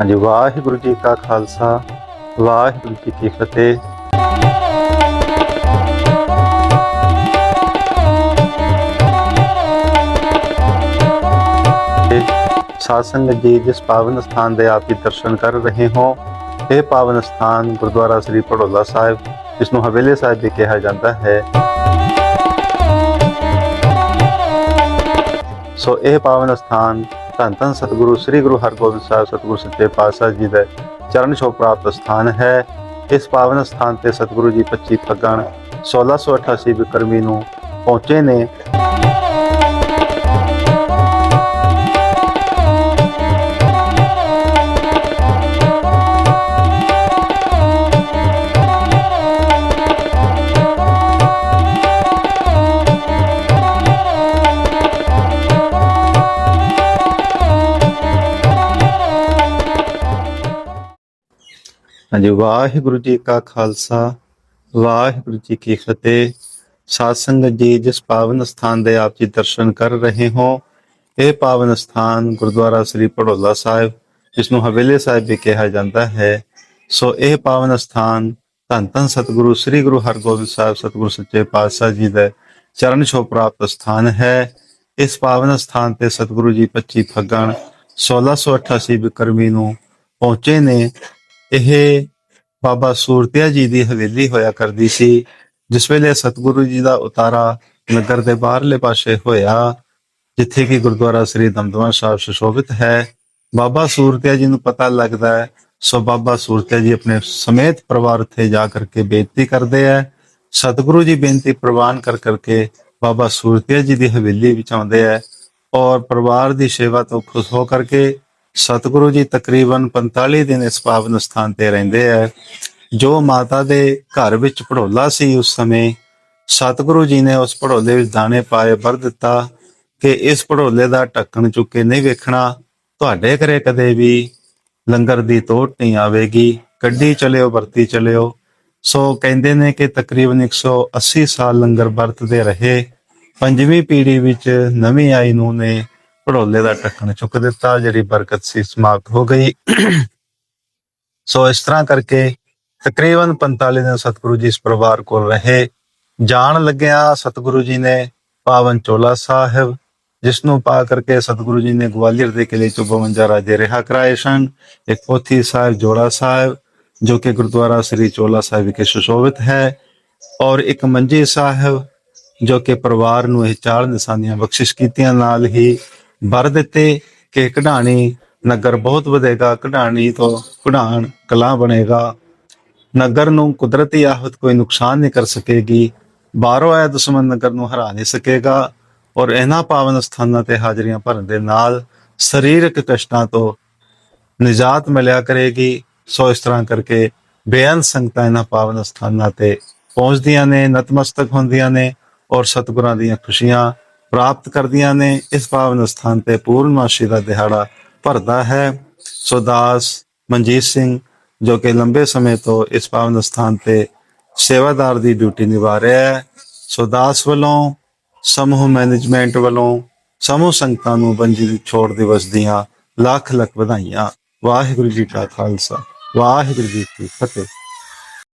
ਹਾਂਜੀ, ਵਾਹਿਗੁਰੂ ਜੀ ਕਾ ਖਾਲਸਾ, ਵਾਹਿਗੁਰੂ ਜੀ ਕੀ ਫਤਿਹ। ਸਾਧ ਸੰਗਤ ਜੀ, ਜਿਸ ਪਾਵਨ ਸਥਾਨ ਦੇ ਆਪ ਜੀ ਦਰਸ਼ਨ ਕਰ ਰਹੇ ਹੋ, ਇਹ ਪਾਵਨ ਸਥਾਨ ਗੁਰਦੁਆਰਾ ਸ੍ਰੀ ਭੜੋਲਾ ਸਾਹਿਬ, ਜਿਸ ਨੂੰ ਹਵੇਲੀ ਸਾਹਿਬ ਵੀ ਕਿਹਾ ਜਾਂਦਾ ਹੈ। ਸੋ ਇਹ ਪਾਵਨ ਸਥਾਨ ਧੰਨ ਧੰਨ ਸਤਿਗੁਰੂ, ਸ੍ਰੀ ਗੁਰੂ ਹਰਗੋਬਿੰਦ ਸਾਹਿਬ ਸਤਿਗੁਰੂ ਸੱਚੇ ਪਾਤਸ਼ਾਹ ਜੀ ਦਾ ਚਰਨ ਛੋਹ ਪ੍ਰਾਪਤ ਸਥਾਨ ਹੈ। ਇਸ ਪਾਵਨ ਸਥਾਨ ਤੇ ਸਤਿਗੁਰੂ ਜੀ 25 ਫੱਗਣ 1688 ਬਿਕਰਮੀ ਨੂੰ ਪਹੁੰਚੇ ਨੇ। ਹਾਂਜੀ, ਵਾਹਿਗੁਰੂ ਜੀ ਕਾ ਖਾਲਸਾ, ਵਾਹਿਗੁਰੂ ਜੀ ਕੀ ਫਤਿਹ। ਸਾਧ ਜੀ, ਜਿਸ ਪਾਵਨ ਸਥਾਨ ਦੇ ਆਪ ਜੀ ਦਰਸ਼ਨ ਕਰ ਰਹੇ ਹੋ, ਇਹ ਪਾਵਨ ਸਥਾਨ ਗੁਰਦੁਆਰਾ ਸ੍ਰੀ ਭੜੋਲਾ ਸਾਹਿਬ, ਜਿਸ ਨੂੰ ਹਵੇਲੀ ਸਾਹਿਬ ਵੀ ਕਿਹਾ ਜਾਂਦਾ ਹੈ। ਸੋ ਇਹ ਪਾਵਨ ਸਥਾਨ ਧੰਨ ਧੰਨ ਸਤਿਗੁਰੂ, ਸ੍ਰੀ ਗੁਰੂ ਹਰਗੋਬਿੰਦ ਸਾਹਿਬ, ਸਤਿਗੁਰੂ ਸੱਚੇ ਪਾਤਸ਼ਾਹ ਜੀ ਦਾ ਚਰਨ ਛੋਹ ਪ੍ਰਾਪਤ ਸਥਾਨ ਹੈ। ਇਸ ਪਾਵਨ ਸਥਾਨ ਤੇ ਸਤਿਗੁਰੂ ਜੀ 25 ਫੱਗਣ 1688 ਬਿਕਰਮੀ ਨੂੰ ਪਹੁੰਚੇ ਨੇ। ਇਹ ਬਾਬਾ ਸੂਰਤਿਆ ਜੀ ਦੀ ਹਵੇਲੀ ਹੋਇਆ ਕਰਦੀ ਸੀ, ਜਿਸ ਵੇਲੇ ਸਤਿਗੁਰੂ ਜੀ ਦਾ ਉਤਾਰਾ ਨਗਰ ਦੇ ਬਾਹਰਲੇ ਪਾਸੇ ਹੋਇਆ, ਜਿੱਥੇ ਕਿ ਗੁਰਦੁਆਰਾ ਸ੍ਰੀ ਦਮਦਮਾ ਸਾਹਿਬ ਸੁਸ਼ੋਭਿਤ ਹੈ। ਬਾਬਾ ਸੂਰਤਿਆ ਜੀ ਨੂੰ ਪਤਾ ਲੱਗਦਾ ਹੈ, ਸੋ ਬਾਬਾ ਸੂਰਤਿਆ ਜੀ ਆਪਣੇ ਸਮੇਤ ਪਰਿਵਾਰ ਉੱਥੇ ਜਾ ਕਰਕੇ ਬੇਨਤੀ ਕਰਦੇ ਹੈ। ਸਤਿਗੁਰੂ ਜੀ ਬੇਨਤੀ ਪ੍ਰਵਾਨ ਕਰ ਕਰਕੇ ਬਾਬਾ ਸੂਰਤਿਆ ਜੀ ਦੀ ਹਵੇਲੀ ਵਿੱਚ ਆਉਂਦੇ ਹੈ ਔਰ ਪਰਿਵਾਰ ਦੀ ਸੇਵਾ ਤੋਂ ਖੁਸ਼ ਹੋ ਕਰਕੇ ਸਤਿਗੁਰੂ ਜੀ ਤਕਰੀਬਨ 45 ਦਿਨ ਇਸ ਪਾਵਨ ਸਥਾਨ ਤੇ ਰਹਿੰਦੇ ਹੈ ਜੋ ਮਾਤਾ ਦੇ ਘਰ ਵਿੱਚ ਪੜੋਲਾ ਸੀ ਉਸ ਸਮੇਂ, ਸਤਿਗੁਰੂ ਜੀ ਨੇ ਉਸ ਪੜੋਲੇ ਵਿੱਚ ਦਾਣੇ ਪਾਏ, ਵਰ ਦਿੱਤਾ ਕਿ ਇਸ ਪੜੋਲੇ ਦਾ ਢੱਕਣ ਚੁੱਕ ਕੇ ਨਹੀਂ ਵੇਖਣਾ। ਤੁਹਾਡੇ ਘਰੇ ਕਦੇ ਵੀ ਲੰਗਰ ਦੀ ਤੋਟ ਨਹੀਂ ਆਵੇਗੀ। ਕੱਢੀ ਚਲਿਓ, ਵਰਤੀ ਚਲਿਓ। ਸੋ ਕਹਿੰਦੇ ਨੇ ਕਿ ਤਕਰੀਬਨ 180 ਸਾਲ ਲੰਗਰ ਵਰਤਦੇ ਰਹੇ। ਪੰਜਵੀਂ ਪੀੜ੍ਹੀ ਵਿੱਚ ਨਵੀਂ ਆਈ ਨੂੰ ਨੇ ਭੜੋਲੇ ਦਾ ਟੱਕਣ ਚੁੱਕ ਦਿੱਤਾ, ਜਿਹੜੀ ਬਰਕਤ ਸੀ ਸਮਾਪਤ ਹੋ ਗਈ। ਸੋ ਇਸ ਤਰ੍ਹਾਂ ਕਰਕੇ ਤਕਰੀਬਨ 45 ਦਿਨ ਸਤਿਗੁਰੂ ਜੀ ਇਸ ਪਰਿਵਾਰ ਕੋਲ ਰਹੇ। ਜਾਣ ਲੱਗਿਆ ਸਤਿਗੁਰੂ ਜੀ ਨੇ ਪਾਵਨ ਚੋਲਾ ਸਾਹਿਬ, ਜਿਸ ਨੂੰ ਪਾ ਕਰਕੇ ਸਤਿਗੁਰੂ ਜੀ ਨੇ ਗਵਾਲੀਅਰ ਦੇ ਕਿਲੇ ਚੋਂ 52 ਰਾਜੇ ਰਿਹਾ ਕਰਾਏ ਸਨ। ਇੱਕ ਪੋਥੀ ਸਾਹਿਬ ਜੋੜਾ ਸਾਹਿਬ, ਜੋ ਕਿ ਗੁਰਦੁਆਰਾ ਸ੍ਰੀ ਚੋਲਾ ਸਾਹਿਬ ਵਿਖੇ ਸੁਸ਼ੋਭਿਤ ਹੈ। ਔਰ ਇੱਕ ਮੰਜੀ ਸਾਹਿਬ, ਜੋ ਕਿ ਪਰਿਵਾਰ ਨੂੰ ਇਹ ਚਾਰ ਨਿਸ਼ਾਨੀਆਂ ਬਖਸ਼ਿਸ਼ ਕੀਤੀਆਂ ਨਾਲ ਹੀ ਵਰ ਦਿੱਤੇ ਕਿ ਕਢਾਣੀ ਨਗਰ ਬਹੁਤ ਵਧੇਗਾ, ਕਢਾਣੀ ਤੋਂ ਕਢਾਣ ਕਲਾ ਬਣੇਗਾ। ਨਗਰ ਨੂੰ ਕੁਦਰਤੀ ਆਫਤ ਕੋਈ ਨੁਕਸਾਨ ਨਹੀਂ ਕਰ ਸਕੇਗੀ। ਬਾਹਰੋਂ ਆਇਆ ਦੁਸ਼ਮਣ ਨਗਰ ਨੂੰ ਹਰਾ ਨਹੀਂ ਸਕੇਗਾ ਔਰ ਇਹਨਾਂ ਪਾਵਨ ਸਥਾਨਾਂ ਤੇ ਹਾਜ਼ਰੀਆਂ ਭਰਨ ਦੇ ਨਾਲ ਸਰੀਰਕ ਕਸ਼ਟਾਂ ਤੋਂ ਨਿਜਾਤ ਮਿਲਿਆ ਕਰੇਗੀ। ਸੋ ਇਸ ਤਰ੍ਹਾਂ ਕਰਕੇ ਬੇਅੰਤ ਸੰਗਤਾਂ ਇਹਨਾਂ ਪਾਵਨ ਸਥਾਨਾਂ ਤੇ ਪਹੁੰਚਦੀਆਂ ਨੇ, ਨਤਮਸਤਕ ਹੁੰਦੀਆਂ ਨੇ ਔਰ ਸਤਿਗੁਰਾਂ ਦੀਆਂ ਖੁਸ਼ੀਆਂ ਪ੍ਰਾਪਤ ਕਰਦੀਆਂ ਨੇ, ਇਸ ਪਾਵਨ ਸਥਾਨ ਤੇ ਪੂਰਨਮਾਸ਼ੀ ਦਾ ਦਿਹਾੜਾ ਭਰਦਾ ਹੈ। ਸੋ ਦਾਸ ਮਨਜੀਤ ਸਿੰਘ, ਜੋ ਕਿ ਲੰਬੇ ਸਮੇਂ ਤੋਂ ਇਸ ਪਾਵਨ ਸਥਾਨ ਤੇ ਸੇਵਾਦਾਰ ਦੀ ਡਿਊਟੀ ਨਿਭਾ ਰਿਹਾ ਹੈ, ਸੋ ਦਾਸ ਵੱਲੋਂ, ਸਮੂਹ ਮੈਨੇਜਮੈਂਟ ਵੱਲੋਂ, ਸਮੂਹ ਸੰਗਤਾਂ ਨੂੰ ਬੰਜੀ ਛੋੜ ਦਿਵਸ ਦੀਆਂ ਲੱਖ ਲੱਖ ਵਧਾਈਆਂ। ਵਾਹਿਗੁਰੂ ਜੀ ਕਾ ਖਾਲਸਾ, ਵਾਹਿਗੁਰੂ ਜੀ ਕੀ ਫਤਿਹ।